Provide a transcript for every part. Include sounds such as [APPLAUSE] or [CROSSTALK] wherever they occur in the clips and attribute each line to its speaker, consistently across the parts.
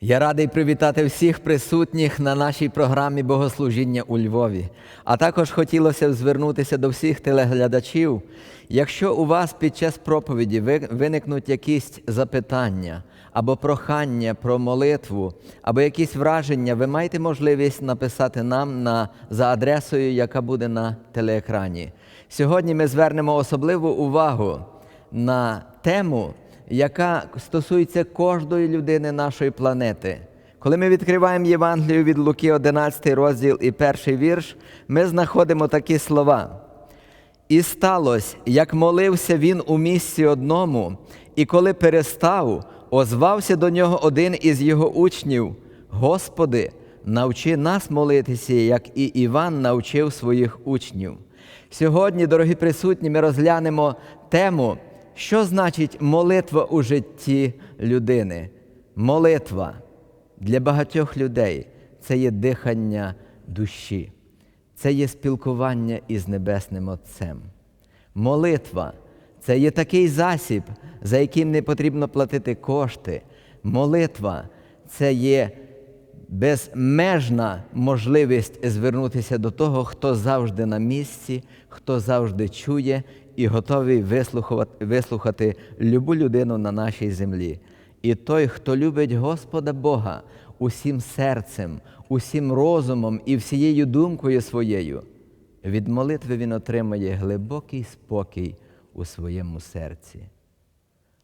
Speaker 1: Я радий привітати всіх присутніх на нашій програмі Богослужіння у Львові. А також хотілося б звернутися до всіх телеглядачів. Якщо у вас під час проповіді виникнуть якісь запитання або прохання про молитву, або якісь враження, ви маєте можливість написати нам на, за адресою, яка буде на телеекрані. Сьогодні ми звернемо особливу увагу на тему яка стосується кожної людини нашої планети. Коли ми відкриваємо Євангелію від Луки, 11 розділ і перший вірш, ми знаходимо такі слова. І сталося, як молився він у місці одному, і коли перестав, озвався до нього один із його учнів: Господи, навчи нас молитися, як і Іван навчив своїх учнів. Сьогодні, дорогі присутні, ми розглянемо тему, що значить молитва у житті людини. Молитва для багатьох людей це є дихання душі, це є спілкування із Небесним Отцем. Молитва це є такий засіб, за яким не потрібно платити кошти. Молитва це є безмежна можливість звернутися до того, хто завжди на місці, хто завжди чує і готовий вислухати, вислухати любу людину на нашій землі. І той, хто любить Господа Бога усім серцем, усім розумом і всією думкою своєю, від молитви він отримає глибокий спокій у своєму серці.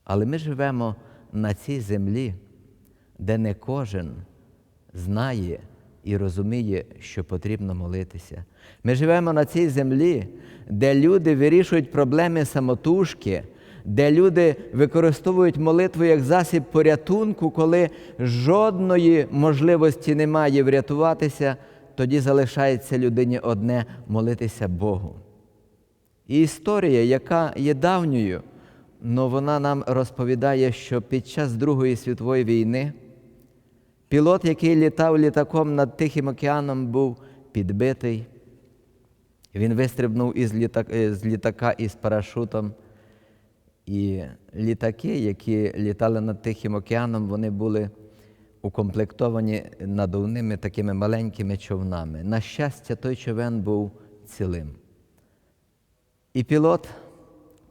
Speaker 1: Але ми живемо на цій землі, де не кожен знає і розуміє, що потрібно молитися. Ми живемо на цій землі, де люди вирішують проблеми самотужки, де люди використовують молитву як засіб порятунку, коли жодної можливості немає врятуватися, тоді залишається людині одне молитися Богу. І історія, яка є давньою, але вона нам розповідає, що під час Другої світової війни пілот, який літав літаком над Тихим океаном, був підбитий. Він вистрибнув із літака, з літака із парашутом. І літаки, які літали над Тихим океаном, вони були укомплектовані надувними такими маленькими човнами. На щастя, той човен був цілим. І пілот,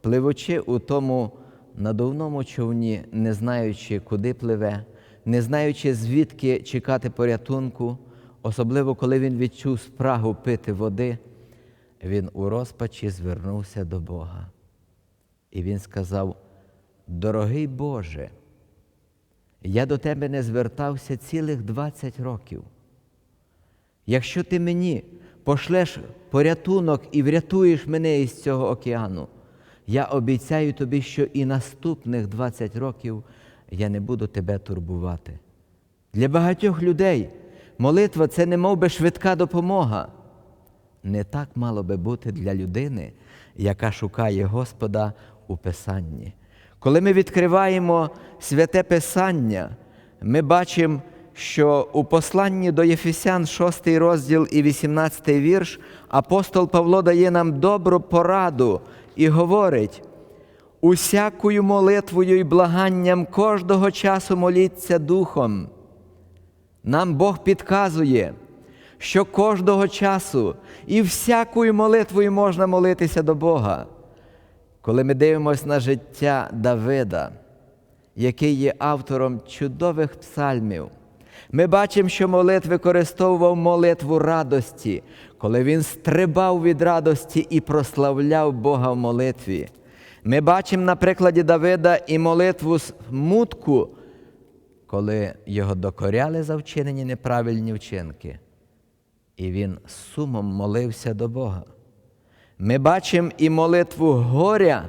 Speaker 1: пливучи у тому надувному човні, не знаючи, куди пливе, не знаючи, звідки чекати порятунку, особливо коли він відчув спрагу пити води, він у розпачі звернувся до Бога. І він сказав: Дорогий Боже, я до тебе не звертався цілих 20 років. Якщо ти мені пошлеш порятунок і врятуєш мене із цього океану, я обіцяю тобі, що і наступних 20 років я не буду тебе турбувати. Для багатьох людей молитва це не би швидка допомога. Не так мало би бути для людини, яка шукає Господа у Писанні. Коли ми відкриваємо святе Писання, ми бачимо, що у посланні до Єфесян, 6 розділ і 18 вірш, апостол Павло дає нам добру пораду і говорить: усякою молитвою і благанням кожного часу моліться Духом. Нам Бог підказує, що кожного часу і всякою молитвою можна молитися до Бога. Коли ми дивимося на життя Давида, який є автором чудових псальмів, ми бачимо, що молит використовував молитву радості, коли він стрибав від радості і прославляв Бога в молитві. Ми бачимо на прикладі Давида і молитву смутку, коли його докоряли за вчинені неправильні вчинки, і він сумом молився до Бога. Ми бачимо і молитву горя,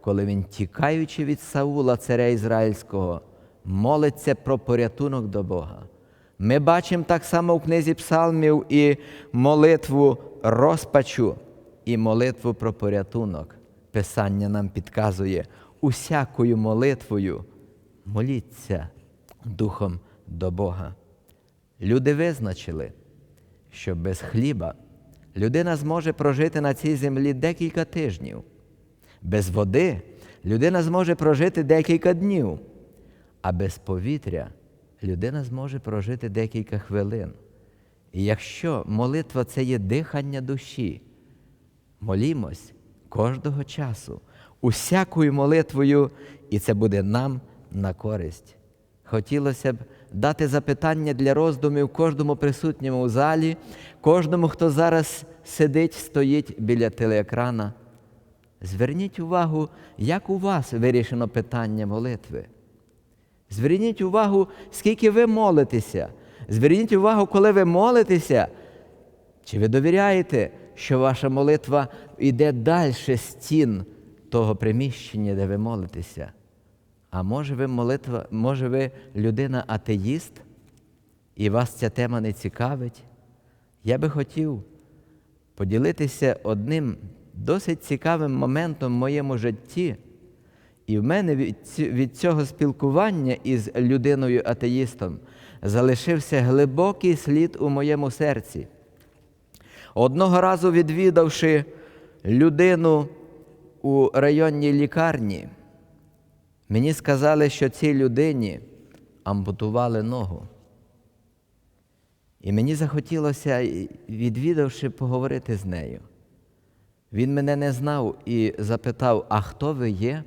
Speaker 1: коли він, тікаючи від Саула, царя Ізраїльського, молиться про порятунок до Бога. Ми бачимо так само в книзі Псалмів і молитву розпачу, і молитву про порятунок. Писання нам підказує усякою молитвою моліться духом до Бога. Люди визначили, що без хліба людина зможе прожити на цій землі декілька тижнів. Без води людина зможе прожити декілька днів, а без повітря людина зможе прожити декілька хвилин. І якщо молитва це є дихання душі, молімось кожного часу, усякою молитвою, і це буде нам на користь. Хотілося б дати запитання для роздумів кожному присутньому у залі, кожному, хто зараз сидить, стоїть біля телеекрана. Зверніть увагу, як у вас вирішено питання молитви. Зверніть увагу, скільки ви молитеся. Зверніть увагу, коли ви молитеся, чи ви довіряєте, що ваша молитва йде далі стін того приміщення, де ви молитеся? А може ви молитва, може ви людина атеїст, і вас ця тема не цікавить? Я би хотів поділитися одним досить цікавим моментом в моєму житті. І в мене від цього спілкування із людиною-атеїстом залишився глибокий слід у моєму серці. Одного разу відвідавши людину у районній лікарні, мені сказали, що цій людині ампутували ногу. І мені захотілося, відвідавши, поговорити з нею. Він мене не знав і запитав, а хто ви є?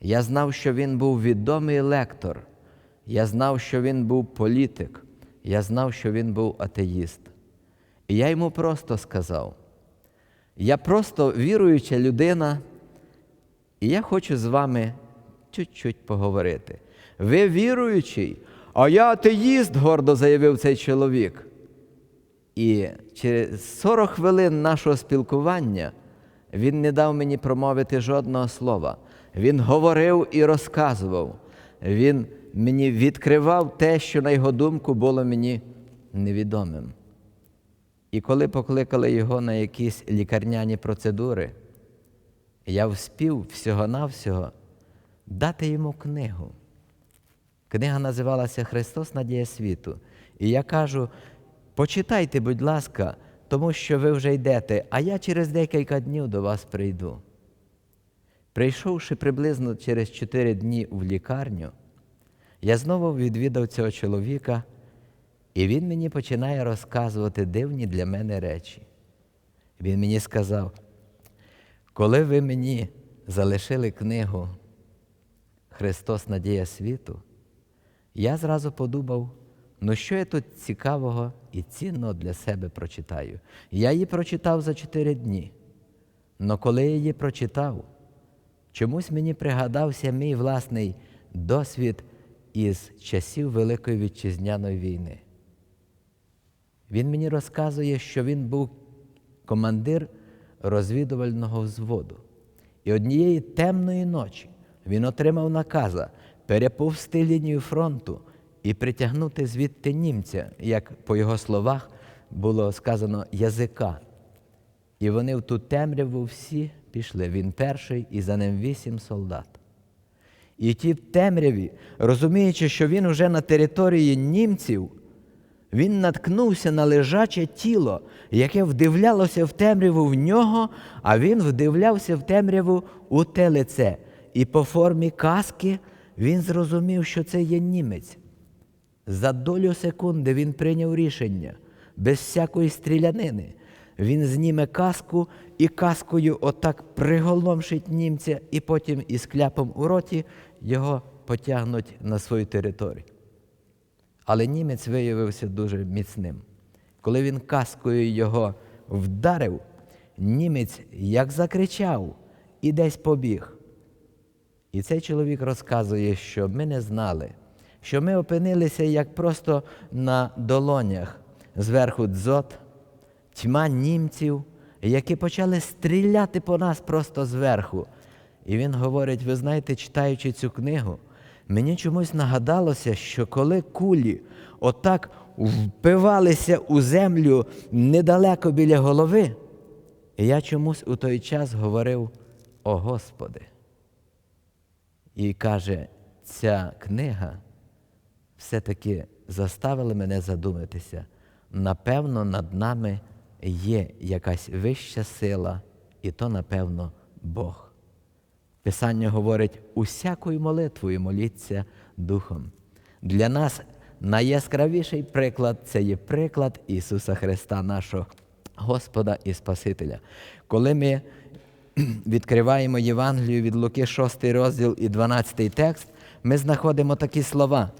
Speaker 1: Я знав, що він був відомий лектор. Я знав, що він був політик. Я знав, що він був атеїст. І я йому просто сказав: я просто віруюча людина, і я хочу з вами чуть-чуть поговорити. Ви віруючий, а я атеїст, гордо заявив цей чоловік. І через 40 хвилин нашого спілкування він не дав мені промовити жодного слова. Він говорив і розказував. Він мені відкривав те, що на його думку було мені невідомим. І коли покликали його на якісь лікарняні процедури, я вспів всього-навсього дати йому книгу. Книга називалася Христос Надія світу. І я кажу: почитайте, будь ласка, тому що ви вже йдете, а я через декілька днів до вас прийду. Прийшовши приблизно через чотири дні в лікарню, я знову відвідав цього чоловіка, і він мені починає розказувати дивні для мене речі. Він мені сказав, коли ви мені залишили книгу Христос Надія світу, я зразу подумав, ну що я тут цікавого і цінного для себе прочитаю. Я її прочитав за чотири дні. Но коли я її прочитав, чомусь мені пригадався мій власний досвід із часів Великої Вітчизняної війни. Він мені розказує, що він був командир розвідувального взводу. І однієї темної ночі він отримав наказа переповзти лінію фронту і притягнути звідти німця, як по його словах було сказано, язика. І вони в ту темряву всі пішли. Він перший і за ним вісім солдат. І ті в темряві, розуміючи, що він уже на території німців, він наткнувся на лежаче тіло, яке вдивлялося в темряву в нього, а він вдивлявся в темряву у те лице. І по формі каски він зрозумів, що це є німець. За долю секунди він прийняв рішення без всякої стрілянини. Він зніме каску і каскою отак приголомшить німця, і потім із кляпом у роті його потягнуть на свою територію. Але німець виявився дуже міцним. Коли він каскою його вдарив, німець як закричав і десь побіг. І цей чоловік розказує, що ми не знали, що ми опинилися як просто на долонях зверху дзот, тьма німців, які почали стріляти по нас просто зверху. І він говорить: ви знаєте, читаючи цю книгу, мені чомусь нагадалося, що коли кулі отак впивалися у землю недалеко біля голови, я чомусь у той час говорив: О Господи! І каже, ця книга все-таки заставила мене задуматися. Напевно, над нами є якась вища сила, і то, напевно, Бог. Писання говорить, усякою молитвою моліться Духом. Для нас найяскравіший приклад це є приклад Ісуса Христа, нашого Господа і Спасителя. Коли ми [CLEARS THROAT] відкриваємо Євангелію від Луки, 6 розділ і 12 текст, ми знаходимо такі слова.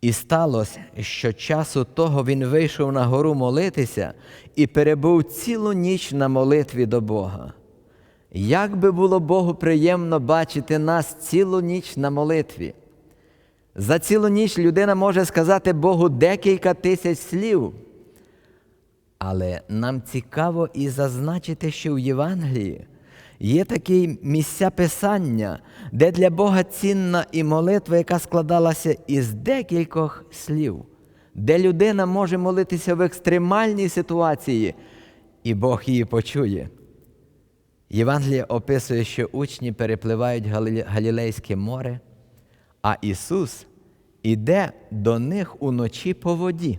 Speaker 1: І сталося, що часу того він вийшов на гору молитися і перебув цілу ніч на молитві до Бога. Як би було Богу приємно бачити нас цілу ніч на молитві. За цілу ніч людина може сказати Богу декілька тисяч слів. Але нам цікаво і зазначити, що в Євангелії є такі місця Писання, де для Бога цінна і молитва, яка складалася із декількох слів, де людина може молитися в екстремальній ситуації, і Бог її почує. Євангеліє описує, що учні перепливають Галілейське море, а Ісус іде до них уночі по воді.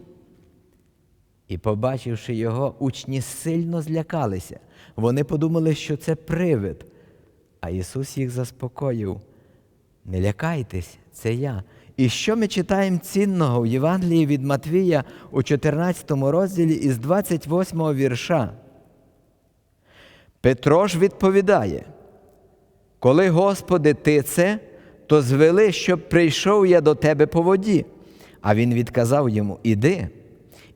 Speaker 1: І, побачивши його, учні сильно злякалися. Вони подумали, що це привид. А Ісус їх заспокоїв. Не лякайтесь, це я. І що ми читаємо цінного в Євангелії від Матвія у 14 розділі із 28 вірша? Петро ж відповідає: Коли, Господи, ти це, то звели, щоб прийшов я до тебе по воді. А він відказав йому: Іди.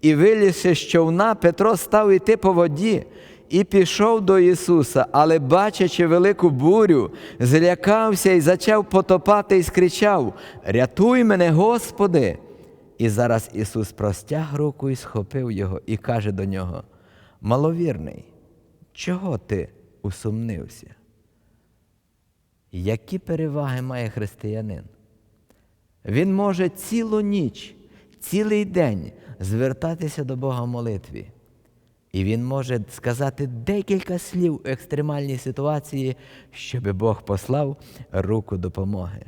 Speaker 1: І вилізши з човна, Петро став іти по воді і пішов до Ісуса, але, бачачи велику бурю, злякався і зачав потопати і скричав: Рятуй мене, Господи! І зараз Ісус простяг руку і схопив його, і каже до нього: Маловірний, чого ти усумнився? Які переваги має християнин? Він може цілу ніч, цілий день звертатися до Бога в молитві. І він може сказати декілька слів у екстремальній ситуації, щоб Бог послав руку допомоги.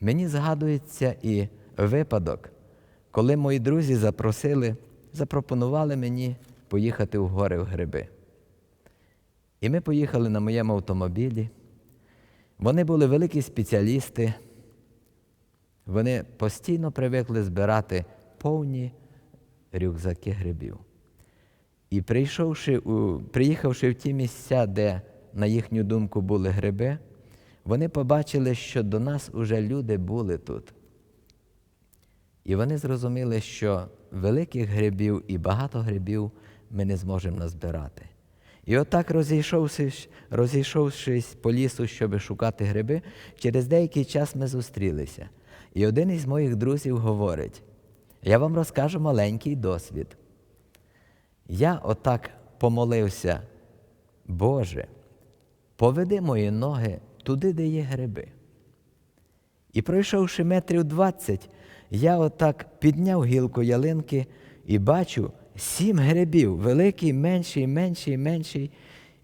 Speaker 1: Мені згадується і випадок, коли мої друзі запросили, запропонували мені поїхати в гори в гриби. І ми поїхали на моєму автомобілі. Вони були великі спеціалісти. Вони постійно привикли збирати повні рюкзаки грибів. І прийшовши приїхавши в ті місця, де, на їхню думку, були гриби, вони побачили, що до нас уже люди були тут. І вони зрозуміли, що великих грибів і багато грибів ми не зможемо назбирати. І отак, розійшовшись, розійшовшись по лісу, щоб шукати гриби, через деякий час ми зустрілися. І один із моїх друзів говорить: я вам розкажу маленький досвід. Я отак помолився, Боже, поведи мої ноги туди, де є гриби. І пройшовши метрів двадцять, я отак підняв гілку ялинки і бачу сім грибів, великий, менший, менший, менший.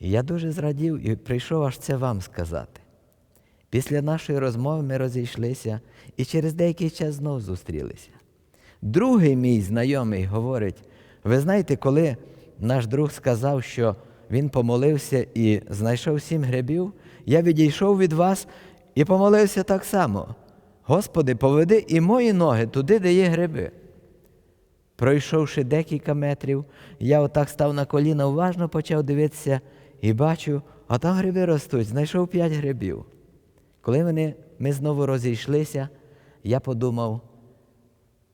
Speaker 1: І я дуже зрадів і прийшов аж це вам сказати. Після нашої розмови ми розійшлися і через деякий час знов зустрілися. Другий мій знайомий говорить: ви знаєте, коли наш друг сказав, що він помолився і знайшов сім грибів, я відійшов від вас і помолився так само. Господи, поведи і мої ноги туди, де є гриби. Пройшовши декілька метрів, я отак став на коліна, уважно почав дивитися і бачу, а там гриби ростуть, знайшов п'ять грибів. Коли вони, ми знову розійшлися, я подумав,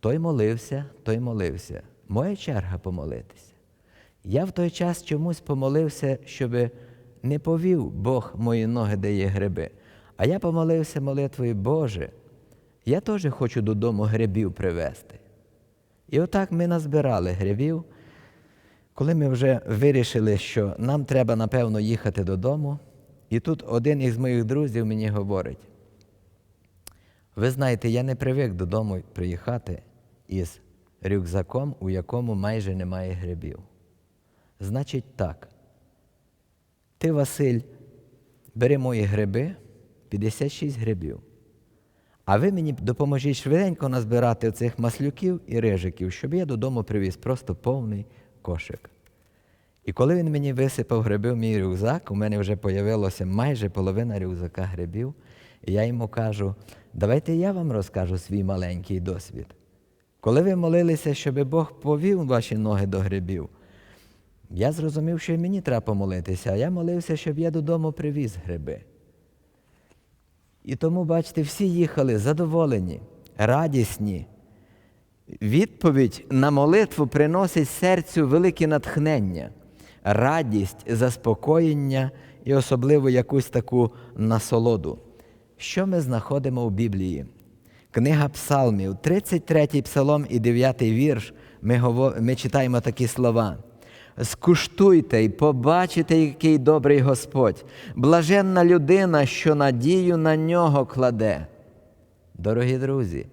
Speaker 1: той молився, той молився. Моя черга помолитися. Я в той час чомусь помолився, щоб не повів Бог мої ноги, де є гриби. А я помолився молитвою, Боже, я теж хочу додому грибів привезти. І отак ми назбирали грибів. Коли ми вже вирішили, що нам треба, напевно, їхати додому, і тут один із моїх друзів мені говорить: ви знаєте, я не привик додому приїхати із рюкзаком, у якому майже немає грибів. Значить так, ти, Василь, бери мої гриби, 56 грибів. А ви мені допоможіть швиденько назбирати цих маслюків і рижиків, щоб я додому привіз просто повний кошик. І коли він мені висипав гриби в мій рюкзак, у мене вже з'явилося майже половина рюкзака грибів. І я йому кажу, давайте я вам розкажу свій маленький досвід. Коли ви молилися, щоб Бог повів ваші ноги до грибів, я зрозумів, що і мені треба помолитися, а я молився, щоб я додому привіз гриби. І тому, бачите, всі їхали задоволені, радісні. Відповідь на молитву приносить серцю велике натхнення, радість, заспокоєння і особливо якусь таку насолоду. Що ми знаходимо у Біблії? Книга Псалмів, 33 псалом і 9 вірш, ми, говор... ми читаємо такі слова. Скуштуйте й побачите, який добрий Господь, блаженна людина, що надію на нього кладе. Дорогі друзі,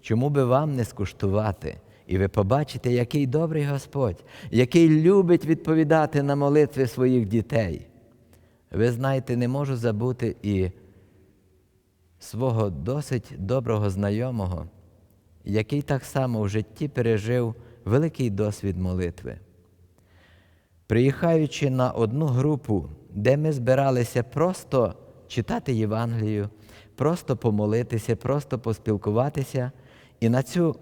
Speaker 1: чому би вам не скуштувати? І ви побачите, який добрий Господь, який любить відповідати на молитви своїх дітей. Ви знаєте, не можу забути і свого досить доброго знайомого, який так само в житті пережив великий досвід молитви. Приїхаючи на одну групу, де ми збиралися просто читати Євангелію, просто помолитися, просто поспілкуватися, і на цю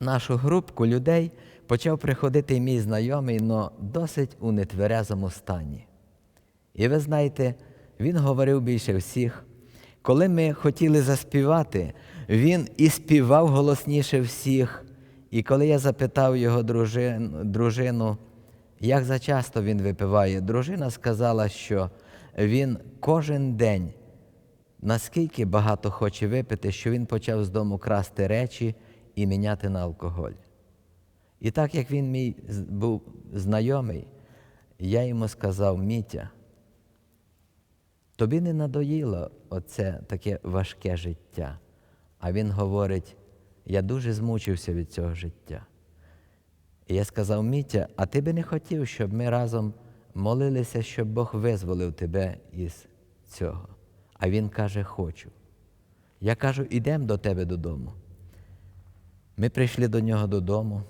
Speaker 1: нашу групку людей почав приходити мій знайомий, але досить у нетверезому стані. І ви знаєте, він говорив більше всіх. Коли ми хотіли заспівати, він і співав голосніше всіх. І коли я запитав його дружину, як зачасто він випиває, дружина сказала, що він кожен день наскільки багато хоче випити, що він почав з дому красти речі і міняти на алкоголь. І так як він мій був знайомий, я йому сказав, Мітя, тобі не надоїло оце таке важке життя. А він говорить, я дуже змучився від цього життя. І я сказав, Мітя, а ти би не хотів, щоб ми разом молилися, щоб Бог визволив тебе із цього. А він каже, хочу. Я кажу, ідемо до тебе додому. Ми прийшли до нього додому.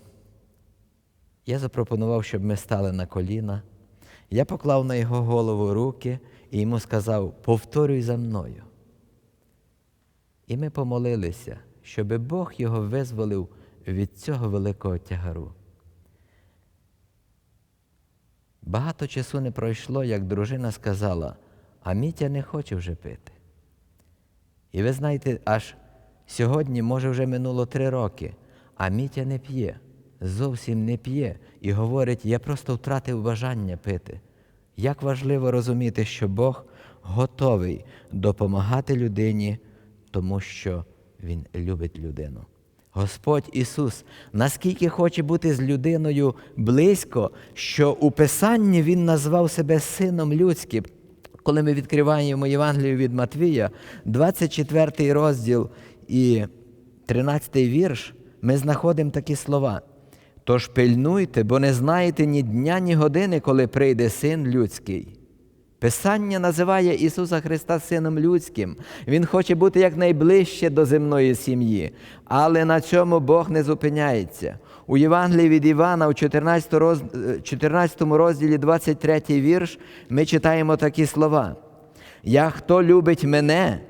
Speaker 1: Я запропонував, щоб ми стали на коліна. Я поклав на його голову руки і йому сказав: повторюй за мною. І ми помолилися, щоб Бог його визволив від цього великого тягару. Багато часу не пройшло, як дружина сказала, а Мітя не хоче вже пити. І ви знаєте, аж сьогодні, може, вже минуло три роки, а Мітя не п'є, зовсім не п'є і говорить, я просто втратив бажання пити. Як важливо розуміти, що Бог готовий допомагати людині, тому що Він любить людину. Господь Ісус наскільки хоче бути з людиною близько, що у Писанні Він назвав себе Сином Людським. Коли ми відкриваємо Євангелію від Матвія, 24 розділ і 13 вірш, ми знаходимо такі слова. Тож пильнуйте, бо не знаєте ні дня, ні години, коли прийде син людський. Писання називає Ісуса Христа Сином Людським. Він хоче бути якнайближче до земної сім'ї, але на цьому Бог не зупиняється. У Євангелії від Івана, у 14 розділі 23 вірш, ми читаємо такі слова. Я хто любить мене,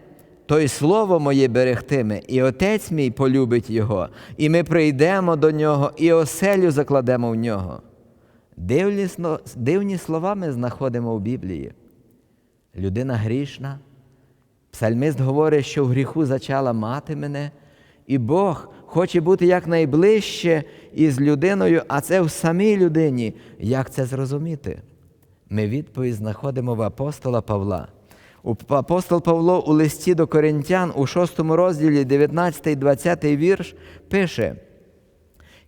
Speaker 1: той слово моє берегтиме, і Отець мій полюбить Його, і ми прийдемо до нього, і оселю закладемо в нього. Дивні, дивні слова ми знаходимо в Біблії. Людина грішна. Псальмист говорить, що в гріху зачала мати мене, і Бог хоче бути якнайближче із людиною, а це в самій людині. Як це зрозуміти? Ми відповідь знаходимо в апостола Павла. Апостол Павло у листі до Коринтян у 6 розділі 19, 20 вірш пише.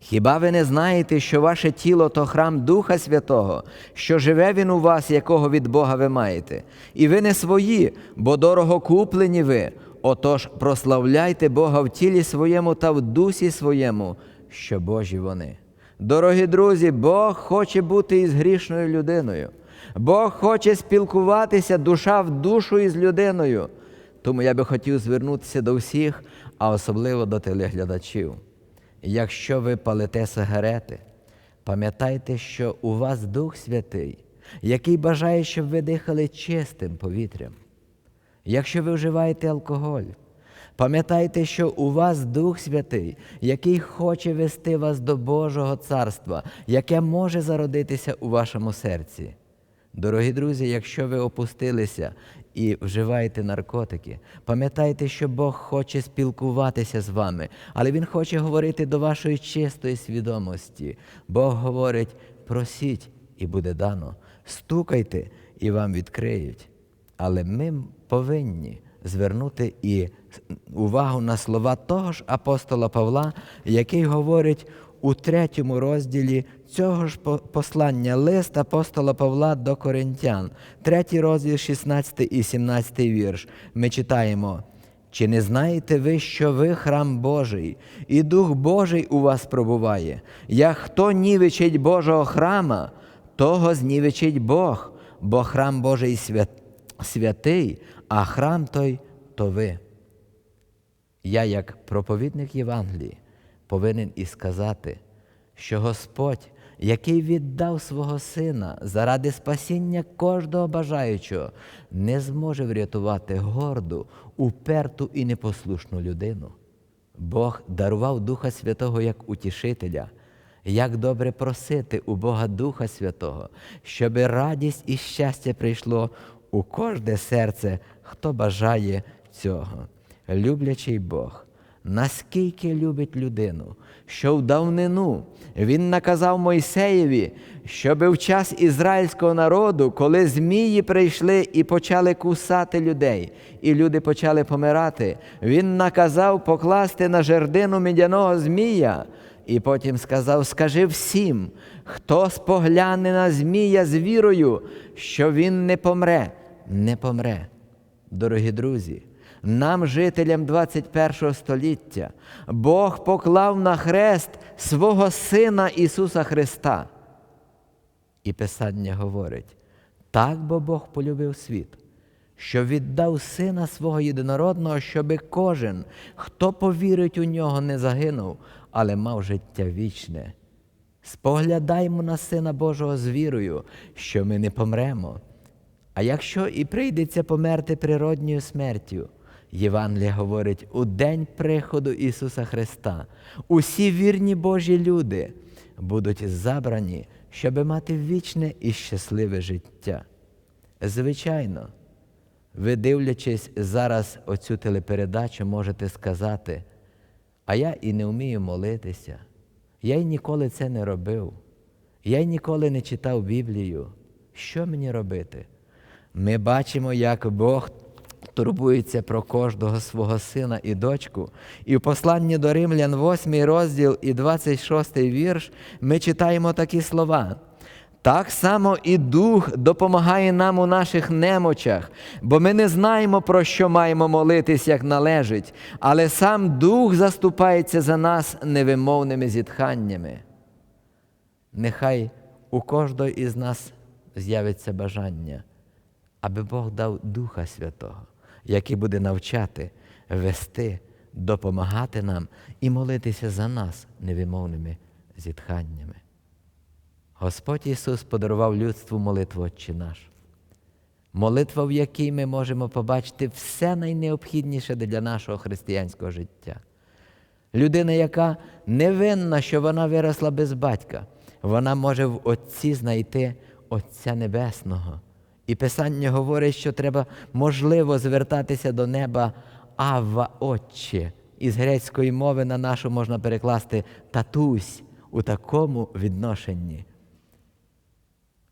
Speaker 1: Хіба ви не знаєте, що ваше тіло то храм Духа Святого, що живе Він у вас, якого від Бога ви маєте, і ви не свої, бо дорого куплені ви. Отож, прославляйте Бога в тілі своєму та в дусі своєму, що Божі вони. Дорогі друзі, Бог хоче бути із грішною людиною. Бог хоче спілкуватися душа в душу із людиною. Тому я би хотів звернутися до всіх, а особливо до телеглядачів. Якщо ви палите сигарети, пам'ятайте, що у вас Дух Святий, який бажає, щоб ви дихали чистим повітрям. якщо ви вживаєте алкоголь, пам'ятайте, що у вас Дух Святий, який хоче вести вас до Божого царства, яке може зародитися у вашому серці. Дорогі друзі, якщо ви опустилися і вживаєте наркотики, пам'ятайте, що Бог хоче спілкуватися з вами, але Він хоче говорити до вашої чистої свідомості. Бог говорить: просіть, і буде дано, стукайте, і вам відкриють. Але ми повинні звернути і увагу на слова того ж апостола Павла, який говорить у третьому розділі цього ж послання лист апостола Павла до Коринтян, третій розділ, 16 і 17 вірш. Ми читаємо. Чи не знаєте ви, що ви храм Божий, і Дух Божий у вас пробуває? Як хто нівечить Божого храма, того знівечить Бог, бо храм Божий свят... святий, а храм той то ви. Я, як проповідник Євангелії, повинен і сказати, що Господь, який віддав свого Сина заради спасіння кожного бажаючого, не зможе врятувати горду, уперту і непослушну людину. Бог дарував Духа Святого як утішителя. Як добре просити у Бога Духа Святого, щоб радість і щастя прийшло у кожне серце, хто бажає цього. Люблячий Бог, наскільки любить людину, що в давнину Він наказав Мойсеєві, щоб в час ізраїльського народу, коли змії прийшли і почали кусати людей, і люди почали помирати, Він наказав покласти на жердину медяного змія. І потім сказав: Скажи всім, хто спогляне на Змія з вірою, що він не помре, не помре. Дорогі друзі, нам, жителям 21 століття, Бог поклав на хрест свого Сина Ісуса Христа. І Писання говорить: так бо Бог полюбив світ, що віддав Сина свого єдинородного, щоби кожен, хто повірить у нього, не загинув, але мав життя вічне. Споглядаймо на Сина Божого з вірою, що ми не помремо. А якщо і прийдеться померти природньою смертю, Євангелія говорить, у день приходу Ісуса Христа усі вірні Божі люди будуть забрані, щоби мати вічне і щасливе життя. Звичайно, ви, дивлячись зараз оцю телепередачу, можете сказати, а я і не вмію молитися, я й ніколи це не робив, я й ніколи не читав Біблію. Що мені робити? Ми бачимо, як Бог турбується про кожного свого сина і дочку. І в посланні до Римлян, 8 розділ і 26 вірш, ми читаємо такі слова. Так само і Дух допомагає нам у наших немочах, бо ми не знаємо, про що маємо молитись, як належить, але сам Дух заступається за нас невимовними зітханнями. Нехай у кожного із нас з'явиться бажання, аби Бог дав Духа Святого, який буде навчати, вести, допомагати нам і молитися за нас невимовними зітханнями. Господь Ісус подарував людству молитву Отче наш. Молитва, в якій ми можемо побачити все найнеобхідніше для нашого християнського життя. Людина, яка не винна, що вона виросла без батька, вона може в Отці знайти Отця Небесного. І Писання говорить, що треба можливо звертатися до неба Авва Отче. Із грецької мови на нашу можна перекласти татусь у такому відношенні.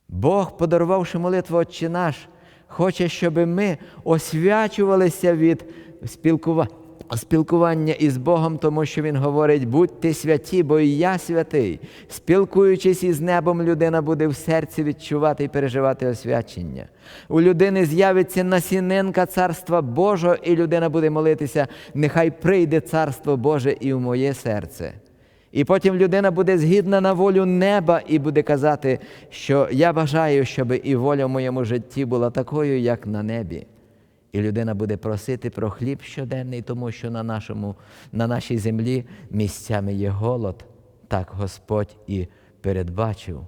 Speaker 1: Бог, подарувавши молитву Отче наш, хоче, щоб ми освячувалися від спілкува... спілкування із Богом, тому що Він говорить, будьте святі, бо і я святий. Спілкуючись із небом, людина буде в серці відчувати і переживати освячення. У людини з'явиться насінинка Царства Божого, і людина буде молитися, нехай прийде Царство Боже і в моє серце. І потім людина буде згідна на волю неба і буде казати, що я бажаю, щоб і воля в моєму житті була такою, як на небі. І людина буде просити про хліб щоденний, тому що на, нашому, на нашій землі місцями є голод. Так Господь і передбачив.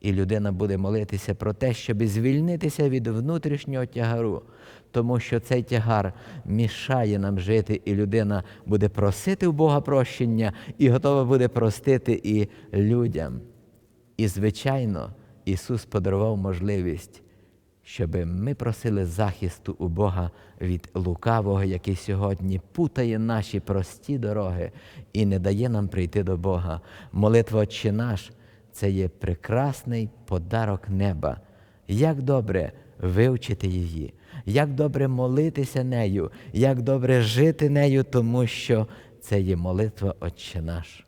Speaker 1: І людина буде молитися про те, щоб звільнитися від внутрішнього тягару, тому що цей тягар мішає нам жити, і людина буде просити у Бога прощення і готова буде простити і людям. І, звичайно, Ісус подарував можливість, щоб ми просили захисту у Бога від лукавого, який сьогодні путає наші прості дороги і не дає нам прийти до Бога. Молитва Отче наш це є прекрасний подарок неба. Як добре вивчити її, як добре молитися нею, як добре жити нею, тому що це є молитва Отче наш.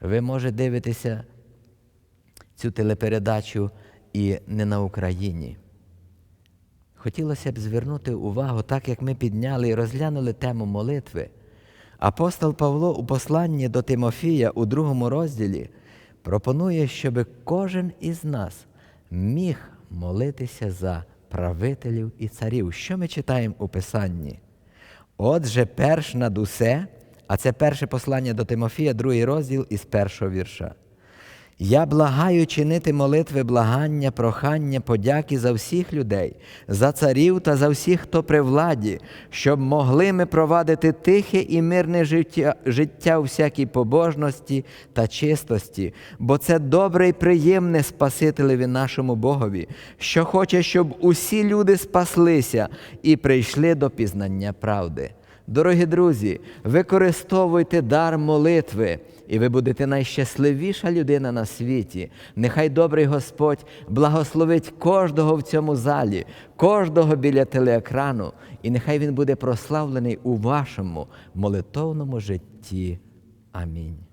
Speaker 1: Ви може дивитися цю телепередачу і не на Україні. Хотілося б звернути увагу, так як ми підняли і розглянули тему молитви. Апостол Павло у посланні до Тимофія у другому розділі пропонує, щоб кожен із нас міг молитися за правителів і царів. Що ми читаємо у Писанні? Отже, перш над усе, а це перше послання до Тимофія, другий розділ із першого вірша. Я благаю чинити молитви благання, прохання, подяки за всіх людей, за царів та за всіх, хто при владі, щоб могли ми провадити тихе і мирне життя, життя у всякій побожності та чистості, бо це добре і приємне Спасителеві нашому Богові, що хоче, щоб усі люди спаслися і прийшли до пізнання правди. Дорогі друзі, використовуйте дар молитви, і ви будете найщасливіша людина на світі. Нехай добрий Господь благословить кожного в цьому залі, кожного біля телеекрану, і нехай Він буде прославлений у вашому молитовному житті. Амінь.